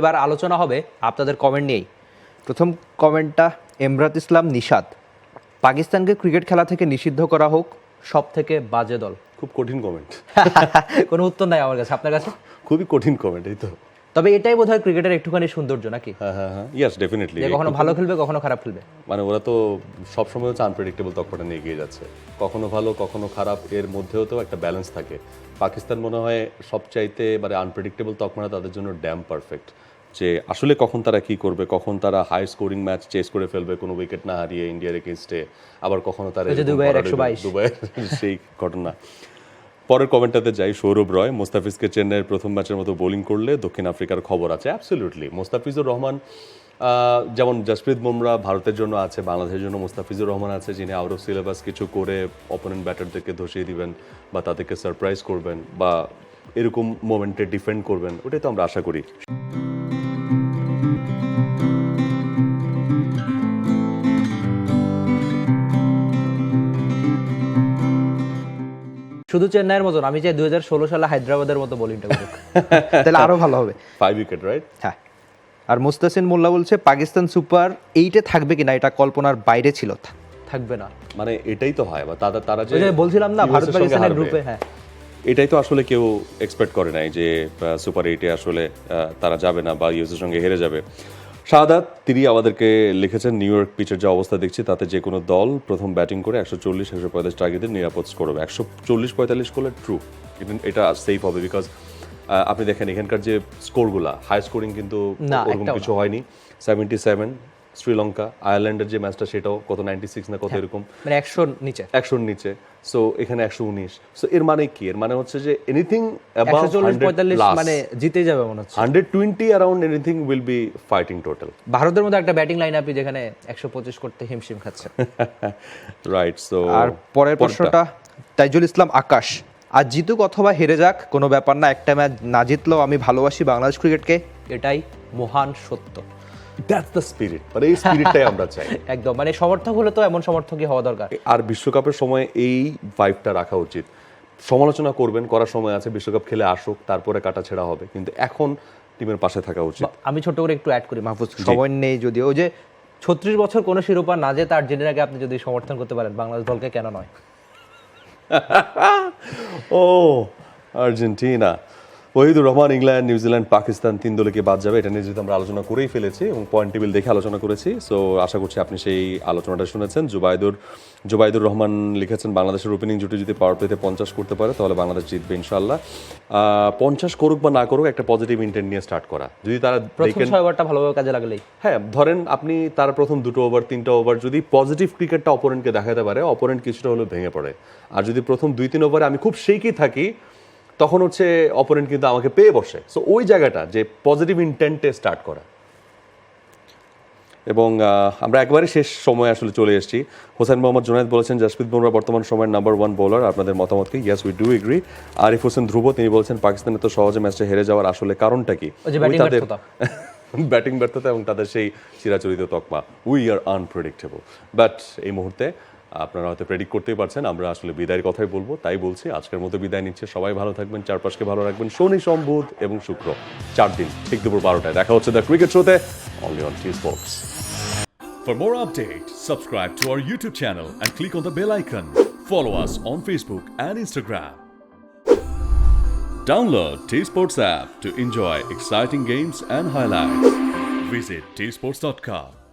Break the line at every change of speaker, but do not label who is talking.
এবার আলোচনা হবে আপনাদের কমেন্ট নিয়েই। প্রথম কমেন্টটা এমরাত ইসলাম নিশাদ পাকিস্তানকে ক্রিকেট খেলা থেকে নিষিদ্ধ করা হোক সব থেকে বাজে দল।
খুব কঠিন কমেন্ট
কোনো উত্তর নাই আমার কাছে আপনার কাছে?
খুবই কঠিন কমেন্ট এই তো।
তবে এটাই বোধহয় ক্রিকেটের একটুখানি সৌন্দর্য নাকি?
হ্যাঁ হ্যাঁ হ্যাঁ। ইয়াস ডেফিনেটলি
কখনো ভালো খেলবে কখনো খারাপ খেলবে।
মানে ওরা তো সবসময় হচ্ছে আনপ্রেডিক্টেবল তকমাটা নিয়ে এগিয়ে যাচ্ছে। কখনো ভালো কখনো খারাপ এর মধ্যেও তো একটা ব্যালেন্স থাকে। পাকিস্তান মনে হয় সবচাইতে মানে আনপ্রেডিক্টেবল তকমাটা তাদের জন্য ড্যাম পারফেক্ট যে আসলে কখন তারা কি করবে কখন তারা হাই স্কোরিং ম্যাচ চেস করে ফেলবে কোনো উইকেট না হারিয়ে ইন্ডিয়ার এগেনস্টে আবার কখনো তারা
দুবাইয়ের
ভরাডুবি-
122
দুবাইয়ের সেই ঘটনা। পরের কমেন্টটাতে যাই সৌরভ রয় মোস্তাফিজকে চেন্নাইয়ের প্রথম ম্যাচের মতো বোলিং করলে দক্ষিণ আফ্রিকার খবর আছে অ্যাবসলিউটলি মোস্তাফিজুর রহমান যেমন জসপ্রীত বুমরা ভারতের জন্য আছে বাংলাদেশের জন্য মোস্তাফিজুর রহমান আছে যিনি আউট অফ সিলেবাস কিছু করে অপোনেন্ট ব্যাটারদেরকে ধসিয়ে দিবেন বা তাদেরকে সারপ্রাইজ করবেন বা এরকম মোমেন্টে ডিফেন্ড করবেন ওটাই তো আমরা আশা করি।
শুধু চেন্নাইয়ের মতন আমি চাই দুই সালে হায়দ্রাবাদের মতো বোলিংটা করুক। তাহলে আরও ভালো হবে।
ফাইভ উইকেট রাইট
হ্যাঁ। আর মুস্তাসিন মোল্লা বলছে পাকিস্তান সুপার এইটে থাকবে কিনা এটা কল্পনার বাইরে ছিল। থাকবে না।
মানে এটাই তো হয় বা তারা তারা যে
বলছিলাম না ভারত পাকিস্তানের গ্রুপে হ্যাঁ।
এটাই তো আসলে কেউ এক্সপেক্ট করে নাই যে সুপার এইটে আসলে তারা যাবে না বা ইউএসের সঙ্গে হেরে যাবে। শাহাদাত তিনি আমাদেরকে লিখেছেন নিউ ইয়র্ক পিচের যে অবস্থা দেখছি তাতে যে কোনো দল প্রথম ব্যাটিং করে একশো চল্লিশ একশো পঁয়তাল্লিশ টার্গেটের নিরাপদ স্কোর হবে। একশো চল্লিশ পঁয়তাল্লিশ করলে ট্রু ইভেন এটা সেফ হবে বিকজ আপনি দেখেন এখানকার যে স্কোরগুলা হাই স্কোরিং কিন্তু ওরকম কিছু হয়নি। সেভেন্টি সেভেন শ্রীলঙ্কা আয়ারল্যান্ডের যে ম্যাচটা সেটাও কত নাইনটি সিক্স না কত এরকম?
মানে একশো নিচে।
একশোর নিচে। সো এখানে একশো উনিশ। সো এর মানে কি? এর মানে হচ্ছে যে এনিথিং
পঁয়তাল্লিশ মানে জিতেই যাবে মনে হচ্ছে।
Hundred twenty around anything will be fighting total
ভারতের মধ্যে একটা ব্যাটিং লাইন আপি যেখানে একশো পঁচিশ করতে হিমশিম খাচ্ছে।
রাইট সো
আর পরের প্রশ্নটা তাইজুল ইসলাম আকাশ। আর জিতুক অথবা হেরে যাক কোনো ব্যাপার না একটা ম্যাচ না জিতলেও আমি ভালোবাসি বাংলাদেশ ক্রিকেটকে এটাই মহান সত্য।
দ্যাটস দ্য স্পিরিট মানে এই স্পিরিটটাই আমরা চাই।
একদম। মানে সমর্থক হলে তো এমন সমর্থকই হওয়া দরকার।
আর বিশ্বকাপের সময় এই ভাইবটা রাখা উচিত। সমালোচনা করবেন করার সময় আছে বিশ্বকাপ খেলে আসুক তারপরে কাটা ছেড়া হবে। কিন্তু এখন টিমের পাশে থাকা উচিত।
আমি ছোট করে একটু অ্যাড করি মাহফুজ। সময় নেই যদিও। ওই যে ছত্রিশ বছর কোনো শিরোপা না জেতা আর্জেন্টিনাকে আপনি যদি সমর্থন করতে পারেন বাংলাদেশ দলকে কেন নয়?
ও Argentina. Ohidur Rahman England New Zealand Pakistan তিন দলে কি বাদ যাবে। এটা নিয়ে যেহেতু আমরা আলোচনা করেই ফেলেছি এবং পয়েন্ট টেবিল দেখে আলোচনা করেছি। সো আশা করছি আপনি সেই আলোচনাটা শুনেছেন। জুবাইদুর জুবাইদুর রহমান লিখেছেন বাংলাদেশের ওপেনিং জুটি যদি পাওয়ার প্লেতে পঞ্চাশ করতে পারে তাহলে বাংলাদেশ জিতবে ইনশাল্লাহ পঞ্চাশ করুক বা না করুক একটা পজিটিভ ইন্টেন্ট নিয়ে স্টার্ট করা। যদি তারা
প্রথম ছয় ওভারটা ভালোভাবে কাজে লাগলেই।
হ্যাঁ ধরেন আপনি তার প্রথম দুটো ওভার তিনটা ওভার যদি পজিটিভ ক্রিকেটটা অপোনেন্টকে দেখাতে পারে অপোনেন্ট কিছুটা হলেও ভেঙে পড়ে। আর যদি প্রথম দুই তিন ওভারে আমি খুব শেকি থাকি তখন হচ্ছে অপোনেন্ট কিন্তু আমাকে পেয়ে বসে। সো ওই জায়গাটা যে পজিটিভ ইন্টেন্টে স্টার্ট করা। এবং আমরা একবারে শেষ সময় আসলে চলে এসেছি। হোসেন মোহাম্মদ জোনায়েদ বলেছেন জাসপ্রীত বুমরা বর্তমান সময়ের নাম্বার ওয়ান বোলার আপনাদের মতামতকে yes we do agree Arif Hossain Dhruba তিনি বলছেন পাকিস্তানের তো সহজে ম্যাচটা হেরে যাওয়ার আসলে কারণটা কি? তাদের-
ব্যর্থতা।
ব্যাটিং ব্যর্থতা এবং তাদের সেই চিরাচরিত তকমা উই আর আনপ্রেডিক্টেবল বাট এই মুহূর্তে আপনারা হয়তো প্রেডিক্ট করতেই পারছেন আমরা আসলে বিদায়ের কথাই বলব তাই বলছি আজকের মতো বিদায় নিচ্ছে সবাই ভালো থাকবেন চারপাশকে ভালো রাখবেন শনি সম্বুধ এবং শুক্র চার দিন ঠিক দুপুর বারোটায় দেখা হচ্ছে দ্য ক্রিকেট শোতে only on T sports
For more updates, subscribe to our YouTube channel and click on the bell icon. Follow us on Facebook and Instagram. Download T Sports app to enjoy exciting games and highlights. Visit tsports.com.